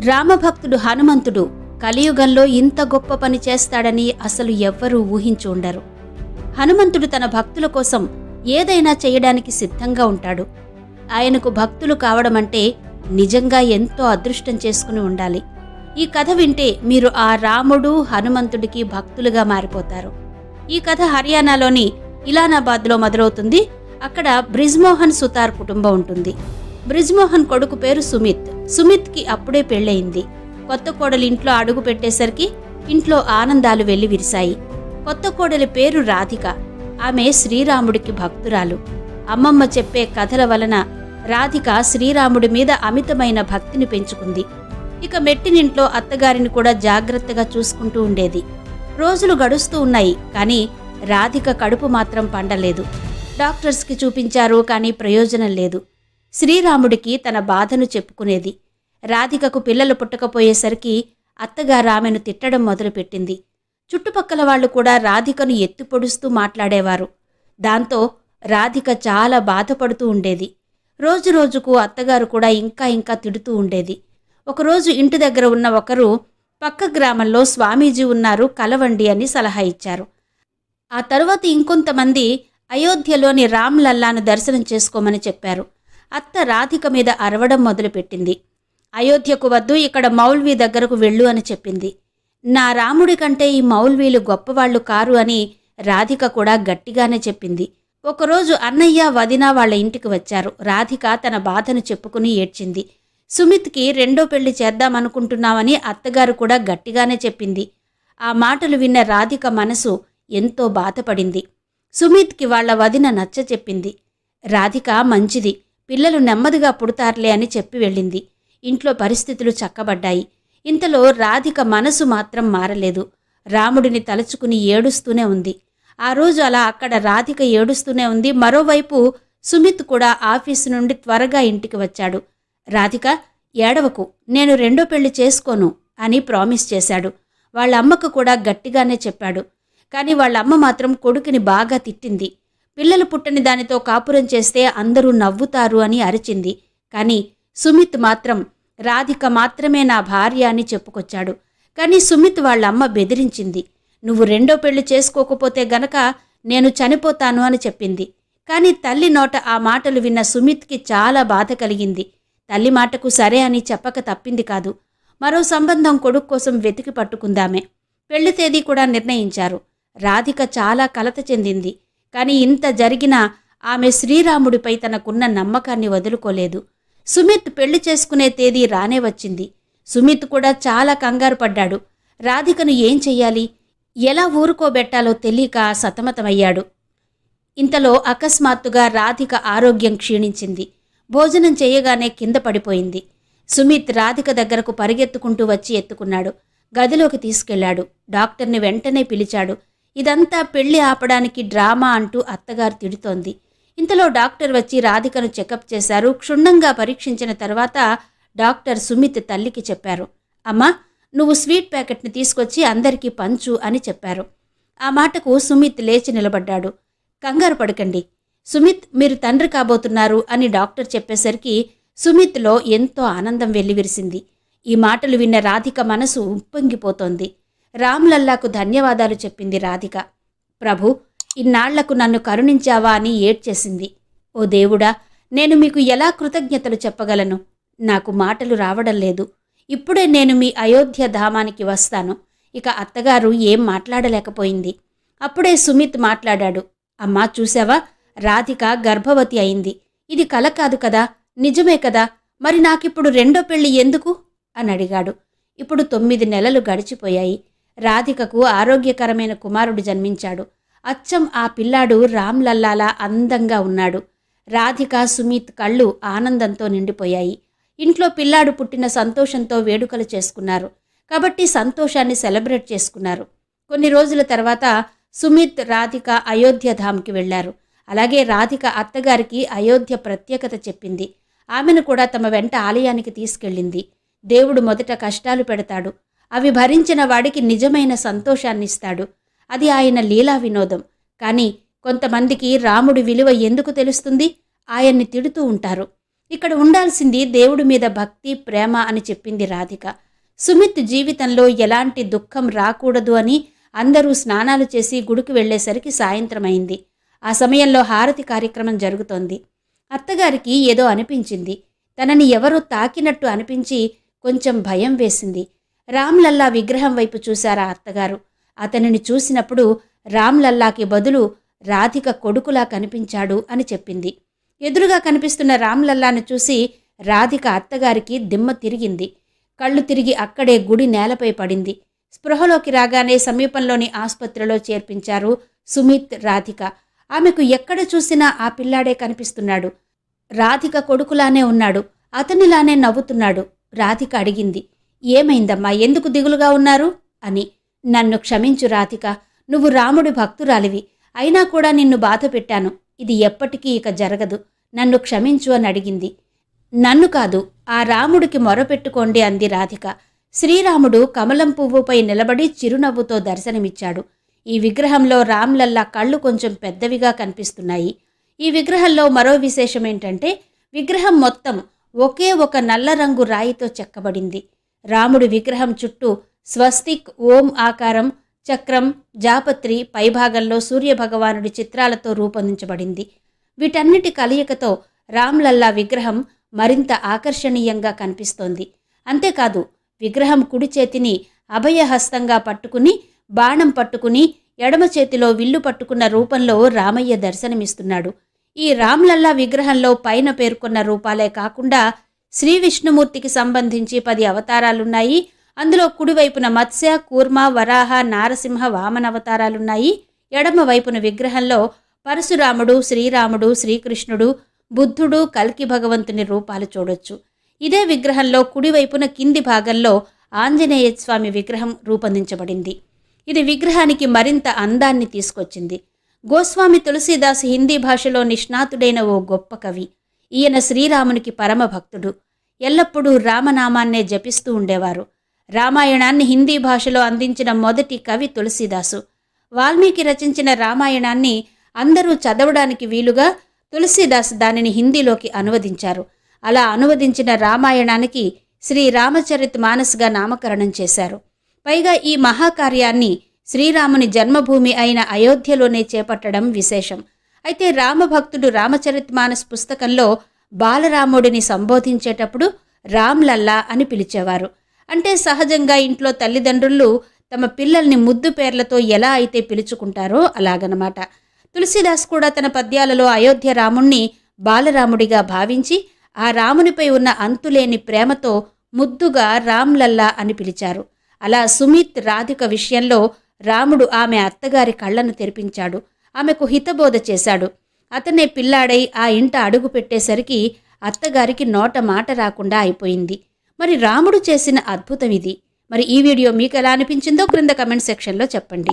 రామభక్తుడు హనుమంతుడు కలియుగంలో ఇంత గొప్ప పని చేస్తాడని అసలు ఎవ్వరూ ఊహించి ఉండరు. హనుమంతుడు తన భక్తుల కోసం ఏదైనా చేయడానికి సిద్ధంగా ఉంటాడు. ఆయనకు భక్తులు కావడమంటే నిజంగా ఎంతో అదృష్టం చేసుకుని ఉండాలి. ఈ కథ వింటే మీరు ఆ రాముడు హనుమంతుడికి భక్తులుగా మారిపోతారు. ఈ కథ హర్యానాలోని ఇలానాబాద్లో మొదలవుతుంది. అక్కడ బ్రిజ్మోహన్ సుతార్ కుటుంబం ఉంటుంది. బ్రిజ్మోహన్ కొడుకు పేరు సుమిత్. సుమిత్కి అప్పుడే పెళ్ళయింది. కొత్త కోడలి ఇంట్లో అడుగు పెట్టేసరికి ఇంట్లో ఆనందాలు వెళ్ళి విరిశాయి. కొత్త కోడలి పేరు రాధిక. ఆమె శ్రీరాముడికి భక్తురాలు. అమ్మమ్మ చెప్పే కథల వలన రాధిక శ్రీరాముడి మీద అమితమైన భక్తిని పెంచుకుంది. ఇక మెట్టినింట్లో అత్తగారిని కూడా జాగ్రత్తగా చూసుకుంటూ ఉండేది. రోజులు గడుస్తూ ఉన్నాయి కానీ రాధిక కడుపు మాత్రం పండలేదు. డాక్టర్స్కి చూపించారు కానీ ప్రయోజనం లేదు. శ్రీరాముడికి తన బాధను చెప్పుకునేది. రాధికకు పిల్లలు పుట్టకపోయేసరికి అత్తగారు ఆమెను తిట్టడం మొదలుపెట్టింది. చుట్టుపక్కల వాళ్ళు కూడా రాధికను ఎత్తిపొడుస్తూ మాట్లాడేవారు. దాంతో రాధిక చాలా బాధపడుతూ ఉండేది. రోజు రోజుకు అత్తగారు కూడా ఇంకా ఇంకా తిడుతూ ఉండేది. ఒకరోజు ఇంటి దగ్గర ఉన్న ఒకరు పక్క గ్రామంలో స్వామీజీ ఉన్నారు కలవండి అని సలహా ఇచ్చారు. ఆ తరువాత ఇంకొంతమంది అయోధ్యలోని రామ్ లల్లాను దర్శనం చేసుకోమని చెప్పారు. అత్త రాధిక మీద అరవడం మొదలుపెట్టింది. అయోధ్యకు వద్దు ఇక్కడ మౌల్వి దగ్గరకు వెళ్ళు అని చెప్పింది. నా రాముడి కంటే ఈ మౌల్వీలు గొప్పవాళ్ళు కారు అని రాధిక కూడా గట్టిగానే చెప్పింది. ఒకరోజు అన్నయ్య వదిన వాళ్ళ ఇంటికి వచ్చారు. రాధిక తన బాధను చెప్పుకుని ఏడ్చింది. సుమిత్కి రెండో పెళ్ళి చేద్దామనుకుంటున్నామని అత్తగారు కూడా గట్టిగానే చెప్పింది. ఆ మాటలు విన్న రాధిక మనసు ఎంతో బాధపడింది. సుమిత్కి వాళ్ళ వదిన నచ్చ చెప్పింది రాధిక మంచిది. పిల్లలు నెమ్మదిగా పుడతారులే అని చెప్పి వెళ్ళింది. ఇంట్లో పరిస్థితులు చక్కబడ్డాయి. ఇంతలో రాధిక మనసు మాత్రం మారలేదు. రాముడిని తలుచుకుని ఏడుస్తూనే ఉంది. ఆ రోజు అలా అక్కడ రాధిక ఏడుస్తూనే ఉంది. మరోవైపు సుమిత్ కూడా ఆఫీసు నుండి త్వరగా ఇంటికి వచ్చాడు. రాధిక ఏడవకు. నేను రెండో పెళ్ళి చేసుకోను అని ప్రామిస్ చేశాడు. వాళ్ళ అమ్మకు కూడా గట్టిగానే చెప్పాడు. కానీ వాళ్ళ అమ్మ మాత్రం కొడుకుని బాగా తిట్టింది. పిల్లలు పుట్టని దానితో కాపురం చేస్తే అందరూ నవ్వుతారు అని అరిచింది. కానీ సుమిత్ మాత్రం రాధిక మాత్రమే నా భార్య అని చెప్పుకొచ్చాడు. కానీ సుమిత్ వాళ్ళ అమ్మ బెదిరించింది. నువ్వు రెండో పెళ్ళి చేసుకోకపోతే గనక నేను చనిపోతాను అని చెప్పింది. కానీ తల్లి నోట ఆ మాటలు విన్న సుమిత్కి చాలా బాధ కలిగింది. తల్లి మాటకు సరే అని చెప్పక తప్పింది కాదు. మరో సంబంధం కొడుకు కోసం వెతికి పట్టుకుందామే. పెళ్ళి తేదీ కూడా నిర్ణయించారు. రాధిక చాలా కలత చెందింది. కానీ ఇంత జరిగినా ఆమె శ్రీరాముడిపై తనకున్న నమ్మకాన్ని వదులుకోలేదు. సుమిత్ పెళ్ళి చేసుకునే తేదీ రానే వచ్చింది. సుమిత్ కూడా చాలా కంగారు పడ్డాడు. రాధికను ఏం చెయ్యాలి? ఎలా ఊరుకోబెట్టాలో తెలియక సతమతమయ్యాడు. ఇంతలో అకస్మాత్తుగా రాధిక ఆరోగ్యం క్షీణించింది. భోజనం చేయగానే కింద పడిపోయింది. సుమిత్ రాధిక దగ్గరకు పరిగెత్తుకుంటూ వచ్చి ఎత్తుకున్నాడు. గదిలోకి తీసుకెళ్ళాడు. డాక్టర్ని వెంటనే పిలిచాడు. ఇదంతా పెళ్ళి ఆపడానికి డ్రామా అంటూ అత్తగారు తిడుతోంది. ఇంతలో డాక్టర్ వచ్చి రాధికను చెకప్ చేశారు. క్షుణ్ణంగా పరీక్షించిన తర్వాత డాక్టర్ సుమిత్ తల్లికి చెప్పారు. అమ్మా నువ్వు స్వీట్ ప్యాకెట్ని తీసుకొచ్చి అందరికీ పంచు అని చెప్పారు. ఆ మాటకు సుమిత్ లేచి నిలబడ్డాడు. కంగారు పడకండి. సుమిత్ మీరు తండ్రి కాబోతున్నారు అని డాక్టర్ చెప్పేసరికి సుమిత్లో ఎంతో ఆనందం వెల్లివిరిసింది. ఈ మాటలు విన్న రాధిక మనసు ఉప్పొంగిపోతోంది. రామ్లల్లాకు ధన్యవాదాలు చెప్పింది రాధిక. ప్రభు ఇన్నాళ్ళకు నన్ను కరుణించావా అని ఏడ్చేసింది. ఓ దేవుడా నేను మీకు ఎలా కృతజ్ఞతలు చెప్పగలను? నాకు మాటలు రావడం లేదు. ఇప్పుడే నేను మీ అయోధ్య ధామానికి వస్తాను. ఇక అత్తగారు ఏం మాట్లాడలేకపోయింది. అప్పుడే సుమిత్ మాట్లాడాడు. అమ్మా చూసావా రాధిక గర్భవతి అయింది. ఇది కల కాదు కదా? నిజమే కదా? మరి నాకిప్పుడు రెండో పెళ్ళి ఎందుకు? అని అడిగాడు. ఇప్పుడు తొమ్మిది నెలలు గడిచిపోయాయి. రాధికకు ఆరోగ్యకరమైన కుమారుడు జన్మించాడు. అచ్చం ఆ పిల్లాడు రామ్లల్లాలా అందంగా ఉన్నాడు. రాధిక సుమిత్ కళ్ళు ఆనందంతో నిండిపోయాయి. ఇంట్లో పిల్లాడు పుట్టిన సంతోషంతో వేడుకలు చేసుకున్నారు. కాబట్టి సంతోషాన్ని సెలబ్రేట్ చేసుకున్నారు. కొన్ని రోజుల తర్వాత సుమిత్ రాధిక అయోధ్య ధామ్కి వెళ్ళారు అలాగే రాధిక అత్తగారికి అయోధ్య ప్రత్యేకత చెప్పింది. ఆమెను కూడా తమ వెంట ఆలయానికి తీసుకెళ్ళింది. దేవుడు మొదట కష్టాలు పెడతాడు. అవి భరించిన వాడికి నిజమైన సంతోషాన్నిస్తాడు. అది ఆయన లీలా వినోదం. కానీ కొంతమందికి రాముడి విలువ ఎందుకు తెలుస్తుంది? ఆయన్ని తిడుతూ ఉంటారు. ఇక్కడ ఉండాల్సింది దేవుడి మీద భక్తి ప్రేమ అని చెప్పింది రాధిక. సుమిత్ జీవితంలో ఎలాంటి దుఃఖం రాకూడదు అని అందరూ స్నానాలు చేసి గుడికి వెళ్ళేసరికి సాయంత్రం అయింది ఆ సమయంలో హారతి కార్యక్రమం జరుగుతోంది. అత్తగారికి ఏదో అనిపించింది. తనని ఎవరో తాకినట్టు అనిపించి కొంచెం భయం వేసింది. రామ్లల్లా విగ్రహం వైపు చూశారా అత్తగారు. అతనిని చూసినప్పుడు రామ్లల్లాకి బదులు రాధిక కొడుకులా కనిపించాడు అని చెప్పింది. ఎదురుగా కనిపిస్తున్న రామ్లల్లాను చూసి రాధిక అత్తగారికి దిమ్మ తిరిగింది. కళ్ళు తిరిగి అక్కడే గుడి నేలపై పడింది. స్పృహలోకి రాగానే సమీపంలోని ఆసుపత్రిలో చేర్పించారు సుమిత్ రాధిక. ఆమెకు ఎక్కడ చూసినా ఆ పిల్లాడే కనిపిస్తున్నాడు. రాధిక కొడుకులానే ఉన్నాడు. అతనిలానే నవ్వుతున్నాడు. రాధిక అడిగింది. ఏమైందమ్మా? ఎందుకు దిగులుగా ఉన్నారు? అని. నన్ను క్షమించు రాధిక. నువ్వు రాముడి భక్తురాలివి. అయినా కూడా నిన్ను బాధ పెట్టాను. ఇది ఎప్పటికీ ఇక జరగదు. నన్ను క్షమించు అని అడిగింది. నన్ను కాదు ఆ రాముడికి మొరపెట్టుకోండి అంది రాధిక. శ్రీరాముడు కమలం పువ్వుపై నిలబడి చిరునవ్వుతో దర్శనమిచ్చాడు. ఈ విగ్రహంలో రామ్లల్లా కళ్ళు కొంచెం పెద్దవిగా కనిపిస్తున్నాయి. ఈ విగ్రహంలో మరో విశేషం ఏంటంటే విగ్రహం మొత్తం ఒకే ఒక నల్ల రంగు రాయితో చెక్కబడింది. రాముడి విగ్రహం చుట్టూ స్వస్తిక్ ఓం ఆకారం చక్రం జాపత్రి పైభాగంలో సూర్యభగవానుడి చిత్రాలతో రూపొందించబడింది. వీటన్నిటి కలయికతో రామ్లల్లా విగ్రహం మరింత ఆకర్షణీయంగా కనిపిస్తోంది. అంతేకాదు విగ్రహం కుడి చేతిని అభయహస్తంగా పట్టుకుని బాణం పట్టుకుని ఎడమ చేతిలో విల్లు పట్టుకున్న రూపంలో రామయ్య దర్శనమిస్తున్నాడు. ఈ రామ్లల్లా విగ్రహంలో పైన పేర్కొన్న రూపాలే కాకుండా శ్రీ విష్ణుమూర్తికి సంబంధించి పది అవతారాలున్నాయి. అందులో కుడివైపున మత్స్య కూర్మ వరాహ నారసింహ వామన అవతారాలున్నాయి ఎడమ వైపున విగ్రహంలో పరశురాముడు శ్రీరాముడు శ్రీకృష్ణుడు బుద్ధుడు కల్కి భగవంతుని రూపాలు చూడొచ్చు. ఇదే విగ్రహంలో కుడివైపున కింది భాగంలో ఆంజనేయ స్వామి విగ్రహం రూపొందించబడింది. ఇది విగ్రహానికి మరింత అందాన్ని తీసుకొచ్చింది. గోస్వామి తులసీదాస్ హిందీ భాషలో నిష్ణాతుడైన ఓ గొప్ప కవి. ఈయన శ్రీరామునికి పరమ భక్తుడు ఎల్లప్పుడూ రామనామాన్నే జపిస్తూ ఉండేవారు. రామాయణాన్ని హిందీ భాషలో అందించిన మొదటి కవి తులసిదాసు. వాల్మీకి రచించిన రామాయణాన్ని అందరూ చదవడానికి వీలుగా తులసీదాస్ దానిని హిందీలోకి అనువదించారు. అలా అనువదించిన రామాయణానికి శ్రీ రామచరిత్ మానస్గా నామకరణం చేశారు. పైగా ఈ మహాకార్యాన్ని శ్రీరాముని జన్మభూమి అయిన అయోధ్యలోనే చేపట్టడం విశేషం. అయితే రామభక్తుడు రామచరితమానస్ పుస్తకంలో బాలరాముడిని సంబోధించేటప్పుడు రామ్లల్లా అని పిలిచేవారు. అంటే సహజంగా ఇంట్లో తల్లిదండ్రులు తమ పిల్లల్ని ముద్దు పేర్లతో ఎలా అయితే పిలుచుకుంటారో అలాగనమాట. తులసిదాస్ కూడా తన పద్యాలలో అయోధ్య రాముణ్ణి బాలరాముడిగా భావించి ఆ రామునిపై ఉన్న అంతులేని ప్రేమతో ముద్దుగా రామ్లల్లా అని పిలిచారు. అలా సుమిత్ రాధిక విషయంలో రాముడు ఆమె అత్తగారి కళ్ళను తెరిపించాడు. ఆమెకు హితబోధ చేశాడు. అతనే పిల్లాడై ఆ ఇంట అడుగు పెట్టేసరికి అత్తగారికి నోట మాట రాకుండా అయిపోయింది. మరి రాముడు చేసిన అద్భుతం ఇది మరి ఈ వీడియో మీకు ఎలా అనిపించిందో క్రింద కమెంట్ సెక్షన్లో చెప్పండి.